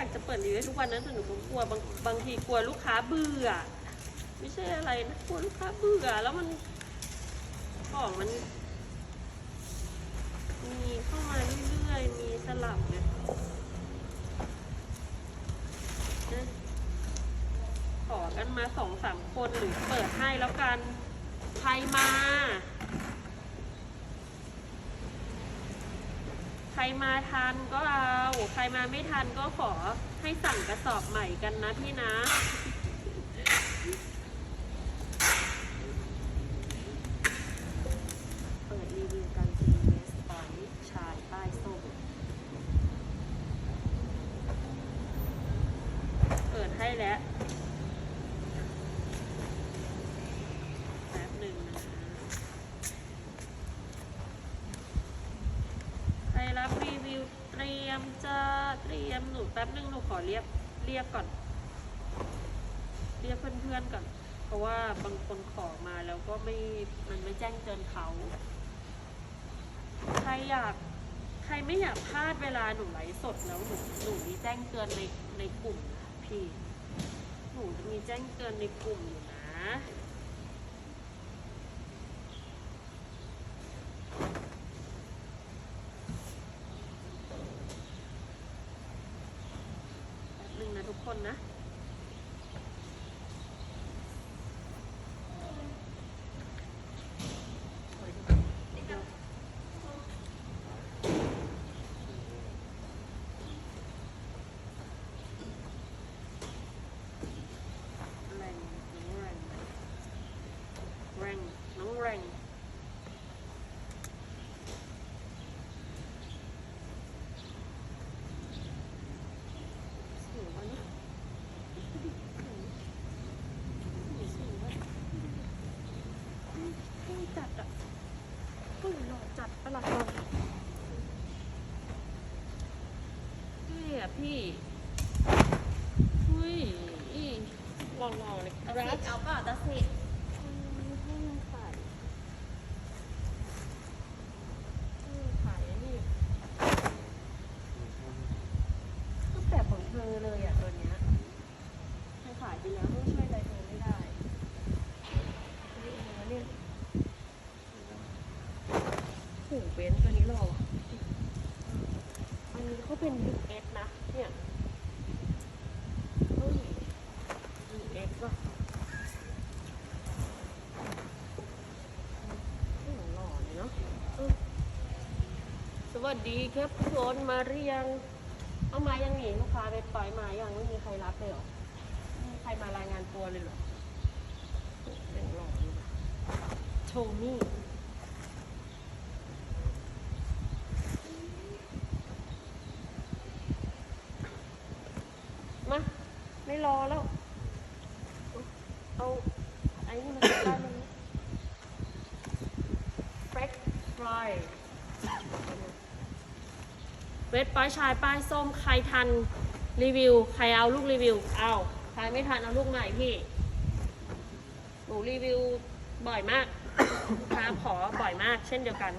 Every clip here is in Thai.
อยากจะเปิดรีวิวทุกวันนะแต่หนูก็กลัวบางบางทีกลัวลูกค้าเบื่อ ไม่ใช่อะไรนะกลัวลูกค้าเบื่อแล้วมันของมัน มีเข้ามาเรื่อยๆมีสลับเนี่ยขอกันมาสองสามคนหรือเปิดให้แล้วกันใครมา ใค รมาทันก็เอา ใครมาไม่ทันก็ขอให้สั่งกระสอบใหม่กันนะพี่นะ เปิดรีวิวกันซีเวสปอยชายป้ายส้ม เปิดให้แล้ว แป๊บหนึ่งนะ ใครรับรีวิวเตรียมจะเตรีย มหนูแป๊บนึงหนูขอเรียกเรียกก่อน เรียกเพื่อนๆก่อน เพราะว่าบางคนขอมาแล้วก็ไม่มันไม่แจ้งเตือนเขาใครอยากใครไม่อยากพลาดเวลาหนูไลฟ์สดแล้วหนูหนูมีแจ้งเตือนในในกลุ่มนะพี่ หนูจะมีแจ้งเตือนในกลุ่มอยู่นะ แป๊บนึงนะทุกคนนะ แรงน้องแรงแรงน้องแรงสวยว่ะเนี่ยสวยว่ะเท่จัดอะเฮ้ยหล่อ จัดประหลาดหล่อเท่อะพี่เฮ้ยอีหล่อๆเลยคตัรัดสิเอาเปล่าตัดสิทธิ์ ให้มันขายให้มันขายอันนี่ก็แบบของเธอเลยอะตัวเนี้ยเธอขายไปแล้วต้องช่วยอะไรเธอไม่ได้นี่เธอเนี่ยหูเบนซ์ตัวนี้หรออันนี้เขาเป็น US นะ เนี่ยเฮ้ย US ว่ะหล่อเลยเนาะสวัสดีครับทุกคนมาหรือยังเอามายังหนีลูกค้าไปปล่อยมายังไม่มีใครรับเลยหรอมีใครมารายงานตัวเลยหรอเป็นหล่ออยู่ว่ะโชมี่า ไม่ รอแล้ว เอาไอ้นี่มาจัดได้เลยเฟรชฟรายเวทป้ายชายป้ายส้มใครทันรีวิว ใครเอาลูกรีวิว เอาใครไม่ทันเอาลูกใหม่พี่ หนูรีวิวบ่อยมากลูกค้าขอบ่อยมาก เช่นเดียวกัน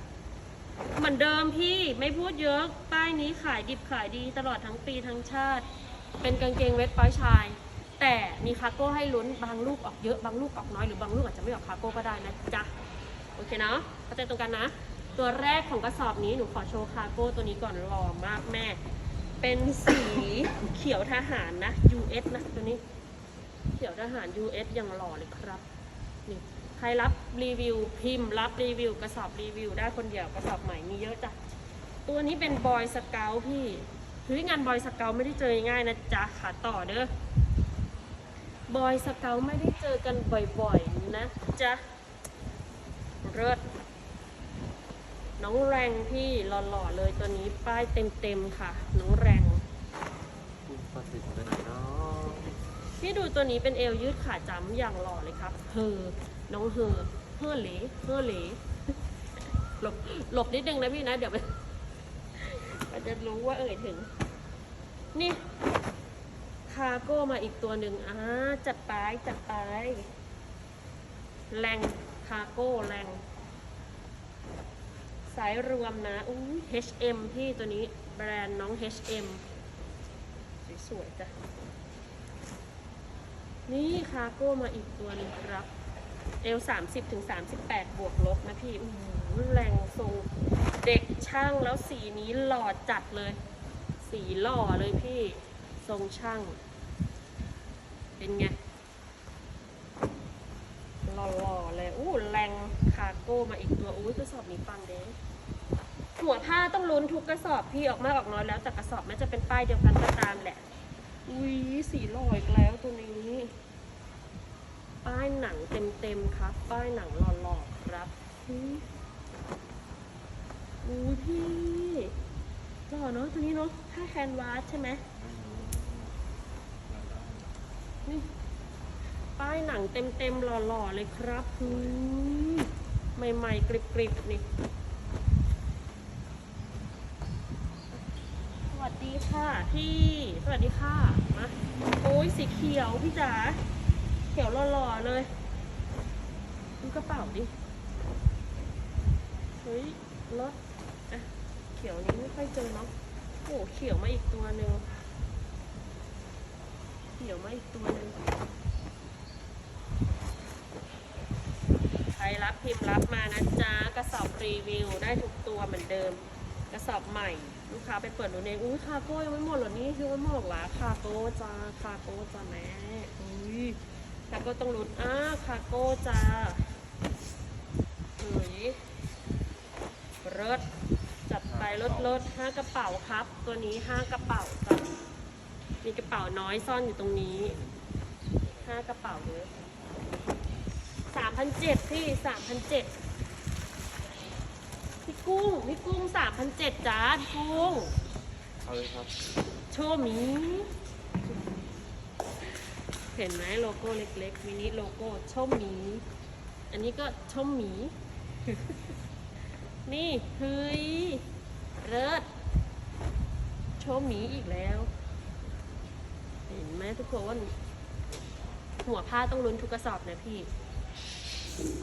เหมือนเดิมพี่ไม่พูดเยอะ ป้ายนี้ขายดิบขายดีตลอดทั้งปีทั้งชาติ เป็นกางเกงเวทป้ายชาย แต่มีคาร์โก้ให้ลุ้นบางลูกออกเยอะบางลูกออกน้อยหรือบางลูกอาจจะไม่ออกคาร์โก้ก็ได้นะจ๊ะโอเคเนาะเข้าใจตรงกันนะ ตัวแรกของกระสอบนี้หนูขอโชว์คาร์โก้ตัวนี้ก่อนหล่อมากแม่ เป็นสีเขียวทหารนะ US นะตัวนี้ เขียวทหาร US ยังหล่อเลยครับนี่ใครรับรีวิวพิมพ์ รับรีวิว กระสอบรีวิว ได้คนเดียวกระสอบใหม่มีเยอะจ้ะตัวนี้เป็นบอยสเกลพี่ เฮ้ยงานบอยสเกลไม่ได้เจอง่ายนะจ๊ะขาต่อเด้อบอยสเกลไม่ได้เจอกันบ่อยๆนะจ๊ะเลิศน้องแรงพี่หล่อๆเลยตัวนี้ป้ายเต็มๆค่ะ น้องแรงพี่ดูตัวนี้เป็นเอวยืดขาจ้ำอย่างหล่อเลยครับเฮอน้องเฮอเฮอเหลเฮอเหลหลบหลบนิดนึงนะพี่นะเดี๋ยวมันมัน จะรู้ว่าเอ่ยถึง นี่คาร์โก้มาอีกตัวหนึ่งอ่าจัดไปจัดไปแรงคาร์โก้แรงสายรวมนะอุ้ H&M พี่ตัวนี้แบรนด์น้อง H&M สสวยจ้ะ นี่คาร์โก้มาอีกตัวนึงครับ เอลสามสิบถึงสามสิบแปดบวกลบนะพี่อู้หูแรงทรงเด็ก ช่างแล้วสีนี้หล่อจัดเลย สีหล่อเลยพี่ทรงช่าง เป็นไงหล่อๆเลยอู้แรงคาร์โก้มาอีกตัวอู้กระสอบนี้ปังเด้หัวผ้าต้องลุ้นทุกกระสอบพี่ออกมากออกน้อยแล้ว แต่กระสอบแม้จะเป็นป้ายเดียวกันก็ตามแหละอุ้ยสีหล่ออีกแล้วตัวนี้ ป้ายหนังเต็มๆครับ ป้ายหนังหล่อๆครับ อุ้ยพี่หล่อเนาะตัวนี้เนาะผ้าแคนวาสใช่ไหมนี่ป้ายหนังเต็มๆหล่อๆเลยครับอุ้ยใหม่ๆกริบๆนี่สวัสดีค่ะพี่สวัสดีค่ะมาโอ้ยสีเขียวพี่จ๋าเขียวหล่อๆเลยดูกระเป๋าดิเฮ้ยรถ ขียวนี้ไม่ค่อยเจอเนาะโอ้เขียวมาอีกตัวหนึ่งเขียวมาอีกตัวหนึ่งใครรับพิมพ์รับมานะจ๊ะกระสอบรีวิวได้ทุกตัวเหมือนเดิม กระสอบใหม่ ลูกค้าไปเปิดดูในอุ้ยคาโก้ยังไม่หมดเหรอนี่คือไม่หมดหรอคาโก้จ้าคาโก้จ้าแม่อุ้ยคาโก้ต้องรุดอ้าคาโก้จ้าเฮ้ยเลิศจัด ไปลดลดห้ากระเป๋าครับ ตัวนี้ห้ากระเป๋าจ้ะมีกระเป๋าน้อยซ่อนอยู่ตรงนี้ห้ากระเป๋าเลยสามพันเจ็ดพี่สามพันเจ็ดพี่กุ้งพี่กุ้งสามพันเจ็ดจ้าพี่กุ้งเอาเลยครับ โชว์หมี เห็นไหมโลโก้เล็กๆมินิโลโก้โชว์หมี อันนี้ก็โชว์หมี นี่เฮ้ย เลิศโชว์หมีอีกแล้ว เห็นไหมทุกคน หัวผ้าต้องลุ้นทุกกระสอบนะพี่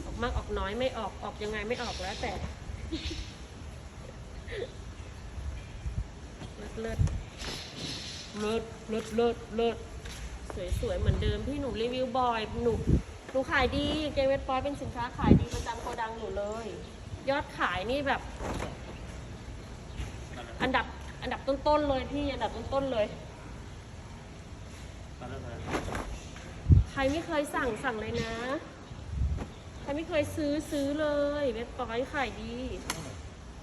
ออกมากออกน้อยไม่ออกออกยังไงไม่ออกแล้วแต่เลิศเลิศเลิศเลิศเลิศสวยสวยๆเหมือนเดิมพี่หนูรีวิวบ่อยหนูหนูขายดีเจเวทปอยเป็นสินค้าขายดีประจำโกดังหนูเลย ยอดขายนี่แบบ อันดับอันดับต้นๆเลยพี่ อันดับต้นๆเลย มาแล้วนะใครไม่เคยสั่งสั่งเลยนะ ใครไม่เคยซื้อซื้อเลยเวทปอยขายดี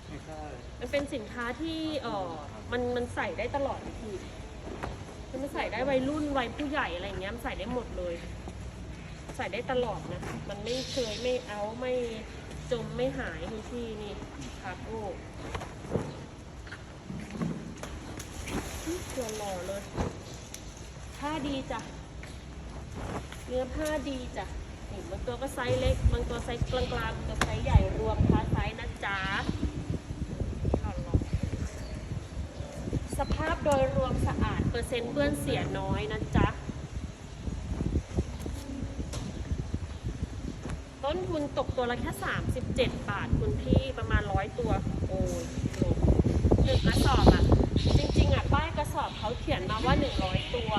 ไม่ใช่มันเป็นสินค้าที่เออมันมันใส่ได้ตลอดนะพี่คือมันใส่ได้วัยรุ่นวัยผู้ใหญ่อะไรอย่างเงี้ยมันใส่ได้หมดเลย ใส่ได้ตลอดนะ มันไม่เคยไม่เอาไม่จมไม่หายทุกที่นี่คาโก้ตัวหล่อ เลยผ้าดีจ้ะ เนื้อผ้าดีจ้ะนี่บางตัวก็ไซส์เล็ก บางตัวไซส์กลางๆบางตัวไซส์ใหญ่รวมค้าไซส์นะจ๊ะสภาพโดยรวมสะอาด เปอร์เซ็นต์เปื้อนเสียน้อยนะจ๊ะ ต้นทุนตกตัวละแค่ 37 บาท คุณพี่ประมาณร้อยตัว โอ้ยโลหนึ่งกระสอบอะ จริงๆอะป้ายกระสอบเขาเขียนมาว่า 100 ตัว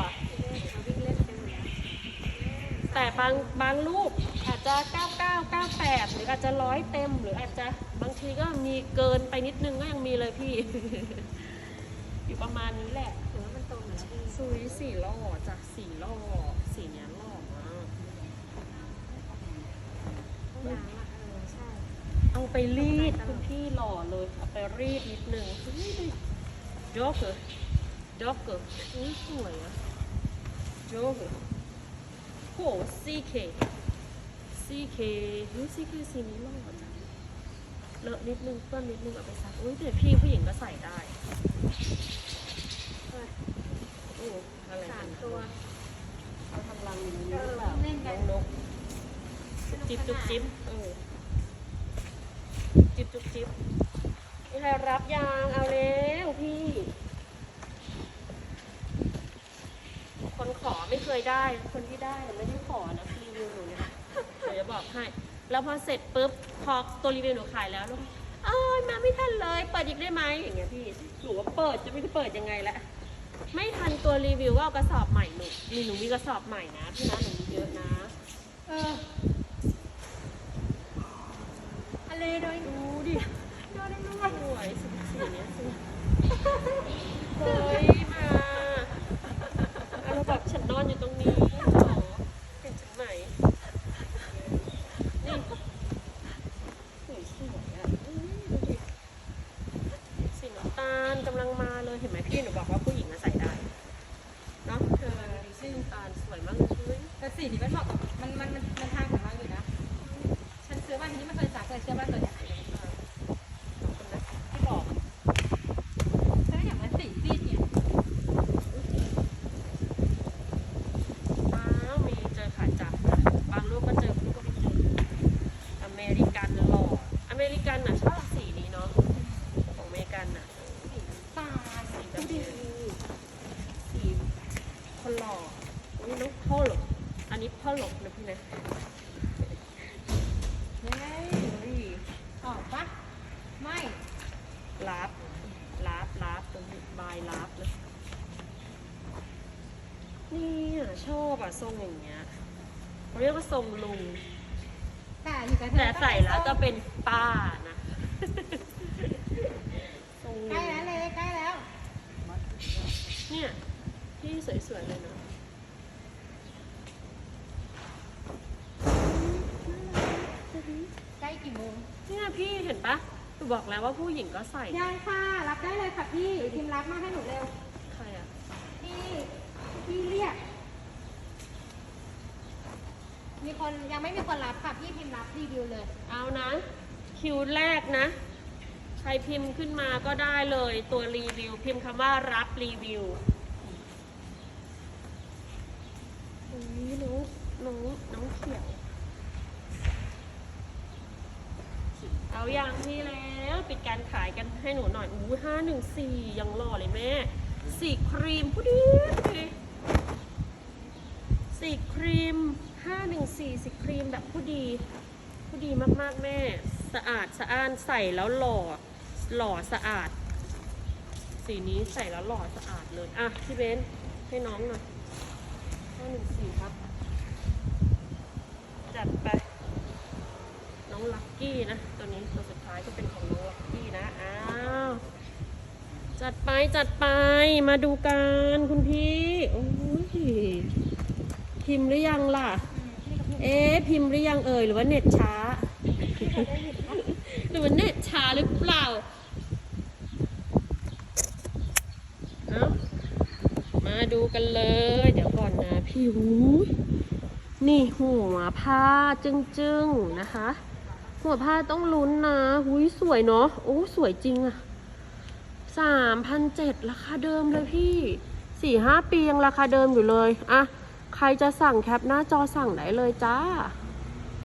แต่บางบางรูปอาจจะ 99 98 หรืออาจจะร้อยเต็ม หรืออาจจะบางทีก็มีเกินไปนิดนึงก็ยังมีเลยพี่ อยู่ประมาณนี้แหละถือว่ามันตรงอยู่แล้วพี่ซุยสีหล่อจากสีหล่อสีเนี้ยหล่อมากต้องล้างอะเออใช่ เอาไปรีดคุณพี่หล่อเลย เอาไปรีดนิดนึงนี่ดิ ด็อกเกอร์ด็อกเกอร์อุ้ยสวยอะด็อกเกอร์โหซีเคซีเคเฮ้ยซีเคสีนี้หล่อจังเลอะนิดนึงเปื้อนนิดนึงเอาไปซักอุ้ยแต่พี่ผู้หญิงก็ใส่ได้เออโอ้อะไรสากัมนนะตัวเขาทำรังอย่างนี้หรือเปล่าเล่นกันองนกจิ๊บจุ๊บจิ๊บเออจิ๊บจุ๊บจิ๊บมีใครรับยางเอาแล้วพี่ คนขอไม่ เคยได้ คนที่ได้ไม่ได้ขอนะรีวิวหนูเนี่ยเดี๋ยวจะบอกให้ แล้วพอเสร็จปุ๊บพอตัวรีวิวหนูขายแล้วล้วเอ้ยมาไม่ทันเลยเปิดอีกได้ไหมอย่างเงี้ยพี่หนูว่าเปิดจะไม่ได้เปิดยังไงละไม่ทันตัวรีวิวว่ากระสอบใหม่หนูมีหนูมีกระสอบใหม่นะพี่นะหนูมีเยอะนะเอออะไรโดยดูดิโดนได้ด้วยสวยสีเนี้ยสวยเฮ้ยมา แบบฉันนอนอยู่ตรงนี้เหรอเห็นฉันไหมนี่สวยสวยอะอื้อดูดิสีน้ำตาลกำลังมาเลยเห็นไหมพี่หนูบอกว่าผู้หญิงอะใส่ได้เนาะเธอดูสีน้ำตาลสวยมากเลย แต่สีนี้มันเหมาะกับมันมันมันมันทางของเราอยู่นะ ฉันซื้อมาทีนี้ไม่เคยซักเลยเชื่อว่าตัวเนี้ย ที่บอก ฉันอยากมันสีซีดเนี่ย อ้าวมีเจอขาจับบางลูกก็เจอบางลูกก็ไม่เจอ อเมริกันหล่อ อเมริกันน่ะชอบสีนี้เนาะ ของอเมริกันน่ะ ตา สีแบบนี้สีคนหล่อนี่น้องพ่อหลบอันนี้พ่อหลบนะพี่นะ เฮ้ย เฮ้ย ออกปะไม่ ลาบลาบลาบตรงนี้บายลาบเลยนี่อะชอบอะทรงอย่างเงี้ยเขาเรียกว่าทรงลุง แต่อยู่กับเธอแต่ใส่แล้วก็เป็นป้านะทรงใกล้นี้แล้วเลยใกล้แล้ว เนี่ยพี่สวยๆเลยนะใกล้กี่โมงเนี่ยพี่เห็นปะ หนูบอกแล้วว่าผู้หญิงก็ใส่ยังค่ะรับได้เลยค่ะพี่พิมพ์รับมาให้หนูเร็วใครอะพี่พี่เรียก มีคนยังไม่มีคนรับค่ะพี่พิมพ์รับรีวิวเลย เอานะ คิวแรกนะ ใครพิมพ์ขึ้นมาก็ได้เลยตัวรีวิว พิมพ์คำว่ารับรีวิวอุ้ยน้องน้องน้องเขียวเอาอย่างพี่แล้ว ปิดการขายกันให้หนูหน่อยอู้ห้าหนึ่งสี่ยังหล่อเลยแม่สีครีมผู้ดีดีสีครีมห้าหนึ่งสี่สีครีมแบบผู้ดีผู้ดีมากๆแม่ สะอาดสะอ้านใส่แล้วหล่อหล่อสะอาด สีนี้ใส่แล้วหล่อสะอาดเลยอะพี่เบนให้น้องหน่อยห้าหนึ่งสี่ครับ จัดไป น้องลักกี้นะ ตัวนี้ตัวสุดท้ายก็เป็นของน้องลักกี้นะ อ้าว จัดไปจัดไปมาดูกันคุณพี่โอ้ยพิมพ์หรือยังล่ะ เอ๊พิมพ์หรือยังเอ่ยหรือว่าเน็ตช้า หรือว่าเน็ตช้าหรือเปล่าเอามาดูกันเลย เดี๋ยวก่อนนะพี่หูนี่หัวผ้าจึงๆนะคะ หัวผ้าต้องลุ้นนะหุยสวยเนาะโอ้สวยจริงอะสามพันเจ็ดราคาเดิมเลยพี่สี่ห้าปียังราคาเดิมอยู่เลยอะใครจะสั่งแคปหน้าจอสั่งได้เลยจ้า